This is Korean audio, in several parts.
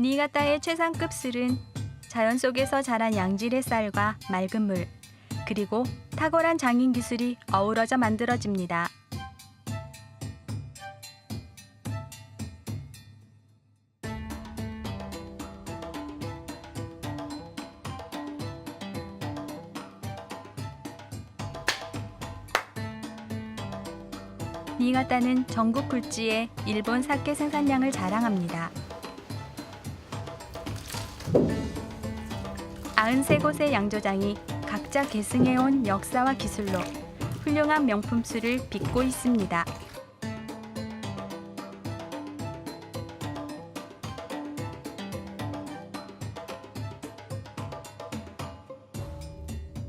니가타의 최상급 술은 자연 속에서 자란 양질의 쌀과 맑은 물, 그리고 탁월한 장인 기술이 어우러져 만들어집니다. 니가타는 전국 굴지의 일본 사케 생산량을 자랑합니다. 93곳의 양조장이 각자 계승해온 역사와 기술로 훌륭한 명품 술을 빚고 있습니다.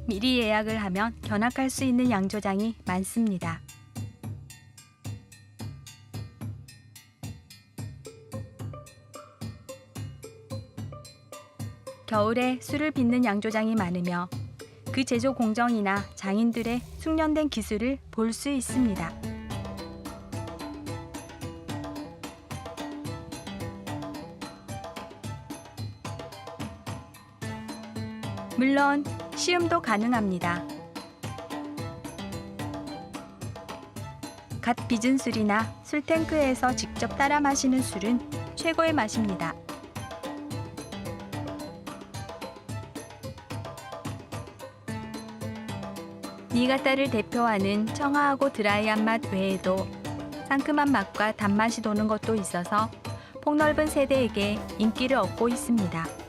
미리 예약을 하면 견학할 수 있는 양조장이 많습니다. 겨울에 술을 빚는 양조장이 많으며 그 제조 공정이나 장인들의 숙련된 기술을 볼 수 있습니다. 물론 시음도 가능합니다. 갓 빚은 술이나 술탱크에서 직접 따라 마시는 술은 최고의 맛입니다. 니가타를 대표하는 청아하고 드라이한 맛 외에도 상큼한 맛과 단맛이 도는 것도 있어서 폭넓은 세대에게 인기를 얻고 있습니다.